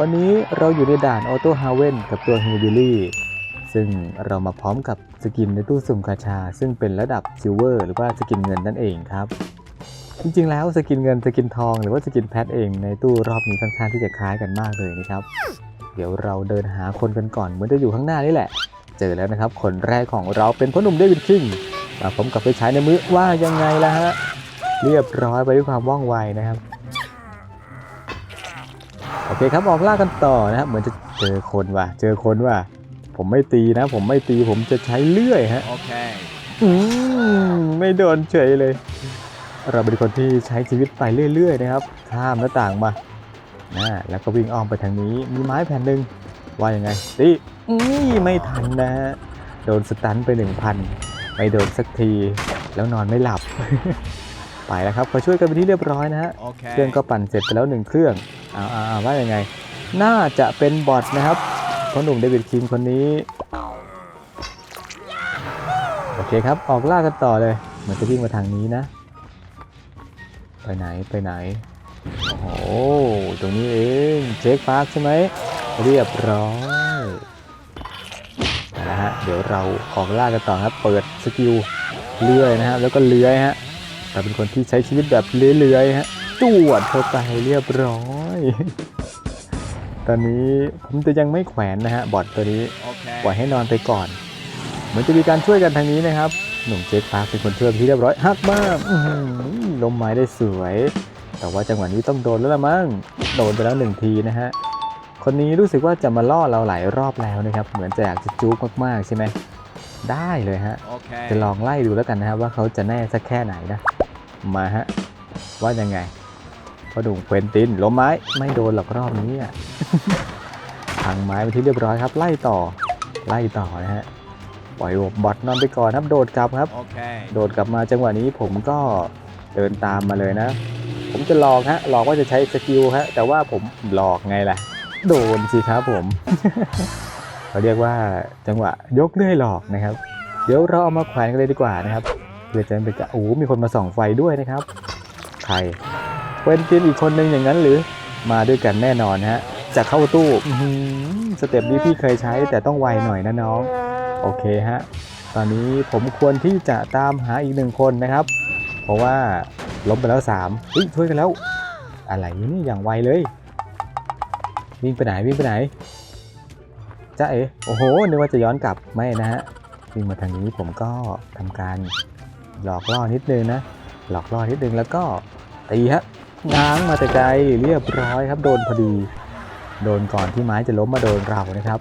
วันนี้เราอยู่ในด่านออโต้ฮาเวนกับตัวฮิวบิลี่ซึ่งเรามาพร้อมกับสกินในตู้สุ่มกาชา ซึ่งเป็นระดับซิลเวอร์หรือว่าสกินเงินนั่นเองครับ จริงๆแล้วสกินเงินสกินทองหรือว่าสกินแพทเองในตู้รอบนี้ค่อนข้างที่จะคล้ายกันมากเลยนะครับ เดี๋ยวเราเดินหาคนกันก่อนเหมือนจะอยู่ข้างหน้านี่แหละ เจอแล้วนะครับคนแรกของเราเป็นพ่อหนุ่มเดวิดคิงมาพร้อมกับไฟฉายในมือว่ายังไงล่ะฮะเรียบร้อยไปด้วยความว่องไวนะครับ อเคครับออกล่ากันต่อนะครับเหมือนจะเจอคนว่ะ เจอคนว่ะ ผมไม่ตีนะ ผมไม่ตีผมจะใช้เลื่อยฮะ Okay. อืมไม่โดนเฉยเลย เราเป็นคนที่ใช้ชีวิตไปเรื่อยๆนะครับข้ามหน้าต่างมานะแล้วก็วิ่งอ้อมไปทางนี้ มีไม้แผ่นหนึ่งว่ายังไงตีอุ้ยไม่ทันนะฮะโดนสตันไป1,000ไม่โดนสักที แล้วนอนไม่หลับ ไปแล้วครับขอช่วยกันเป็นที่เรียบร้อยนะฮะ Okay. เครื่องก็ปั่นเสร็จไปแล้วหนึ่งเครื่องเอาเอาเอาว่ายังไง น่าจะเป็นบอทนะครับเพราะหนุ่มเดวิดคิงคนนี้ โอเคครับ ออกล่ากันต่อเลย เหมือนจะวิ่งมาทางนี้นะ ไปไหนไปไหน โอ้โห ตรงนี้เองเช็คพาร์คใช่ไหม เรียบร้อยเอาละฮะ เดี๋ยวเราออกล่ากันต่อครับ เปิดสกิลเลื่อยนะครับ แล้วก็เลื้อยฮะ เราเป็นคนที่ใช้ชีวิตแบบเลื้อยๆฮะจวดเข้าไปเรียบร้อย ตอนนี้ผมจะยังไม่แขวนนะฮะบอทตัวนี้ Okay. ปล่อยให้นอนไปก่อน เหมือนจะมีการช่วยกันทางนี้นะครับ หนุ่มเจคพาร์คเป็นคนช่วยเป็นที่เรียบร้อยฮักมากอื้อหือล้มไม้ได้สวย แต่ว่าจังหวะนี้ต้องโดนแล้วละมั้งโดนไปแล้วหนึ่งทีนะฮะคนนี้รู้สึกว่าจะมาล่อเราหลายรอบแล้วนะครับ เหมือนจะอยากจะจุกมากๆใช่ไหมได้เลยฮะ Okay. จะลองไล่ดูแล้วกันนะครับว่าเขาจะแน่สักแค่ไหนนะ มาฮะ ว่ายังไงพอดุงเควนตินล้มไม้ไม่โดนหรอกรอบนี้อะพังไม้ไปนที่เรียบร้อยครับ ไล่ต่อ ไล่ต่อนะฮะปล่อยบอทนอนไปก่อนครับ โดดกลับครับ Okay. โดดกลับมาจังหวะนี้ผมก็เดินตามมาเลยนะ ผมจะหลอกฮะหลอกว่าจะใช้สกิลฮะแต่ว่าผมหลอกไงล่ะ โดนสิครับผมเขาเรียกว่าจังหวะยกเลื่อยหลอกนะครับ เดี๋ยวเราเอามาแขวนกันเลยดีกว่านะครับ เพื่อจะเป็นกะโอ้มีคนมาส่องไฟด้วยนะครับ ใครเวนตินอีกคนนึงอย่างนั้นหรือมาด้วยกันแน่นอนฮะจะเข้าตู้สเต็ปนี้พี่เคยใช้แต่ต้องไวหน่อยนะน้อง โอเคฮะ ตอนนี้ผมควรที่จะตามหาอีกหนึ่งคนนะครับ เพราะว่าล้มไปแล้วสามเฮ้ยช่วยกันแล้ว อะไรนี่อย่างไวเลย วิ่งไปไหนวิ่งไปไหนจ้าเอ๋โอ้โหนึกว่าจะย้อนกลับไม่นะฮะวิ่งมาทางนี้ผมก็ทำการ หลอกล่อนิดนึงนะ หลอกล่อนิดนึงแล้วก็ตีฮะง้างมาแต่ไกลเรียบร้อยครับ โดนพอดี โดนก่อนที่ไม้จะล้มมาโดนเรานะครับ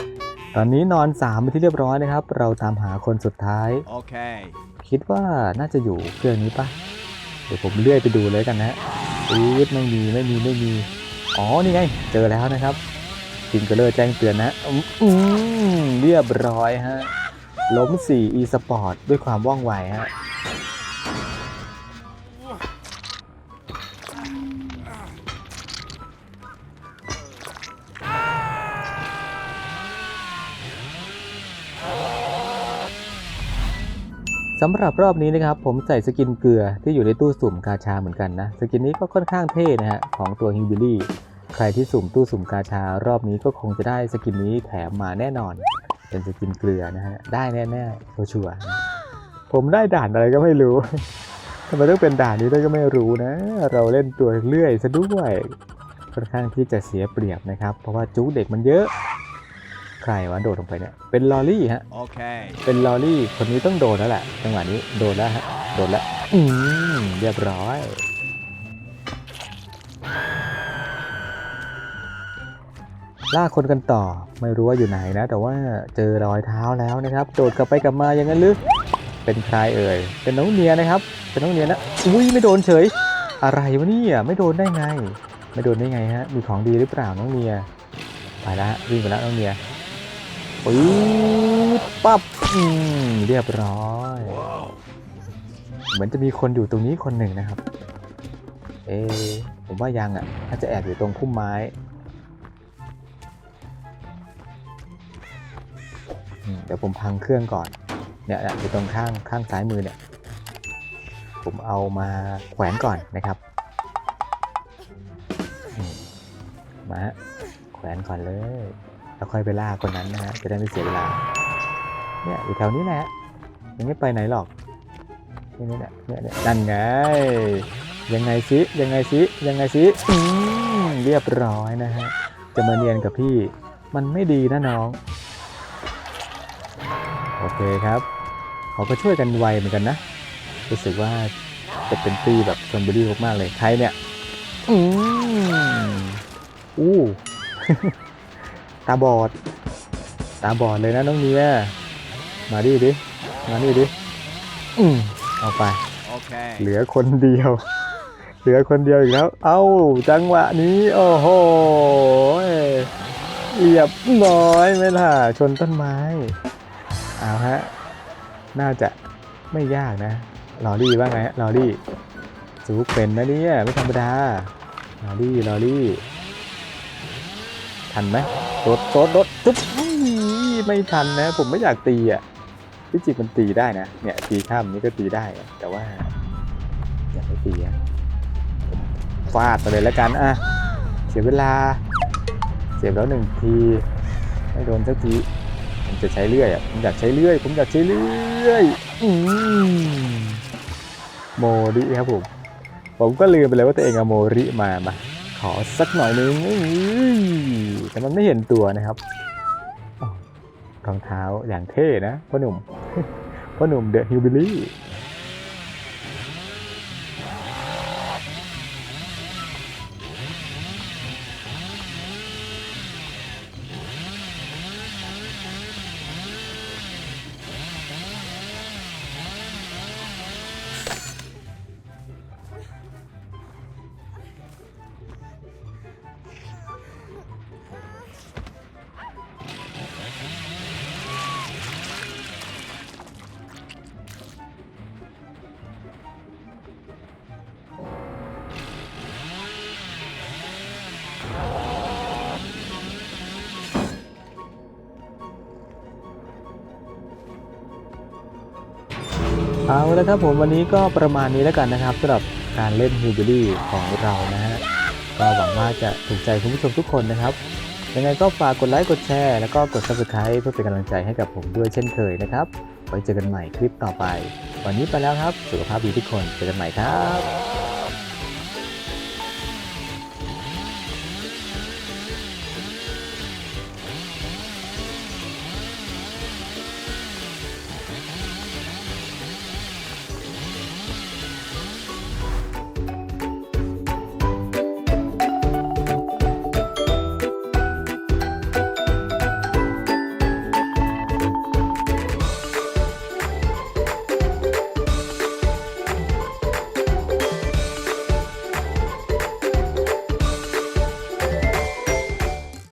ตอนนี้นอนสามไปนที่เรียบร้อยนะครับ เราตามหาคนสุดท้าย Okay. คิดว่าน่าจะอยู่เครื่องนี้ปะเดี๋ยวผมเลื่อยไปดูเลยกันนะฮะอืดไม่มีไม่มีไม่มีอ๋อนี่ไง เจอแล้วนะครับทิงเกอร์เลอร์แจ้งเตือนนะอืมอืมเรียบร้อยฮะล้ม4 e sport ด้วยความว่องไวฮะ สำหรับรอบนี้นะครับผมใส่สกินเกลือที่อยู่ในตู้สุ่มกาชาเหมือนกันนะ สกินนี้ก็ค่อนข้างเท่นะฮะของตัวฮิวบิลี่ใครที่สุ่มตู้สุ่มกาชารอบนี้ก็คงจะได้สกินนี้แถมมาแน่นอน เป็นสกินเกลือนะฮะได้แน่ๆชัวร์ผมได้ด่านอะไรก็ไม่รู้ทำไมต้องเป็นด่านนี้ด้วยก็ไม่รู้นะ เราเล่นตัวเลื่อยซะด้วยค่อนข้างที่จะเสียเปรียบนะครับ เพราะว่าจู๊เด็กมันเยอะ ใครวะโดดลงไปเนี่ยเป็นลอรี่ฮะ Okay. เป็นลอรี่คนนี้ต้องโดนแล้วแหละจังหวะนี้โดนแล้วฮะโดนแล้วอืมเรียบร้อยล่าคนกันต่อไม่รู้ว่าอยู่ไหนนะ แต่ว่าเจอรอยเท้าแล้วนะครับ โดดกลับไปกลับมาอย่างนั้นหรือเป็นใครเอ่ยเป็นน้องเนียนะครับ เป็นน้องเนียนะอุ้ยไม่โดนเฉย อะไรวะเนี่ยไม่โดนได้ไง ไม่โดนได้ไงฮะมีของดีหรือเปล่าน้องเนียไปแล้วฮะวิ่งไปแล้วน้องเนีย ปื๊ดปั๊บเรียบร้อย เหมือนจะมีคนอยู่ตรงนี้คนหนึ่งนะครับ เอะผมว่ายังอะน่าจะแอบอยู่ตรงพุ่มไม้เดี๋ยวผมพังเครื่องก่อน เนี่ยอยู่ตรงข้างข้างซ้ายมือเนี่ย ผมเอามาแขวนก่อนนะครับ มาแขวนก่อนเลย แล้วค่อยไปล่าคนนั้นนะฮะจะได้ไม่เสียเวลาเนี่ยอยู่แถวนี้แหละยังไม่ไปไหนหรอกนี่นี่แหละเนี่ยเนี่ยนั่นไงยังไงซิยังไงซิยังไงซิอืมเรียบร้อยนะฮะจะมาเนียนกับพี่มันไม่ดีนะน้อง โอเคครับ เขาก็ช่วยกันไวเหมือนกันนะรู้สึกว่าจะเป็นตีแบบชนบุรีมากๆเลยใครเนี่ย อืมอู้ ตาบอด ตาบอดเลยนะน้องเนียมาดิดิ มานี่ดิ อืมเอาไป Okay. เหลือคนเดียว เหลือคนเดียวอีกแล้ว เอ้า จังหวะนี้ โอ้โหเรียบร้อยไหมล่ะ ชนต้นไม้ เอาฮะ น่าจะไม่ยากนะลอรี่ว่าไงฮะลอรี่สูกเป็นนะเนี่ย ไม่ธรรมดาลอรี่ลอรี่ ทันไหมรถรถรถจุ๊บไม่ทันนะ ผมไม่อยากตีอะที่จริงมันตีได้นะ เนี่ยตีข้ามนี้ก็ตีได้ แต่ว่าอยากไม่ตีอะฟาดไปเลยแล้วกันอะเสียเวลาเสียบแล้วหนึ่งทีไม่โดนสักทีผมจะใช้เลื่อยอะผมอยากใช้เลื่อย ผมอยากใช้เลื่อยอืมโมริครับผมผมก็ลืมไปเลยว่าตัวเองเอาโมริมามา ขอสักหน่อยนึงแต่มันไม่เห็นตัวนะครับรองเท้าอย่างเท่นะพ่อหนุ่มพ่อหนุ่มเดอะฮิวบิลี่ เอาล้วครับผมวันนี้ก็ประมาณนี้แล้วกันนะครับสำหรับการเล่นฮิวเบิลี่ของเรานะฮะก็หวังว่าจะถูกใจคุณผู้ชมทุกคนนะครับ ยังไงก็ฝากกดไลค์กดแชร์แล้วก็กด subscribe เพื่อเป็นกำลังใจให้กับผมด้วยเช่นเคยนะครับ ไว้เจอกันใหม่คลิปต่อไป วันนี้ไปแล้วครับ สุขภาพดีทุกคนเจอกันใหม่ครับ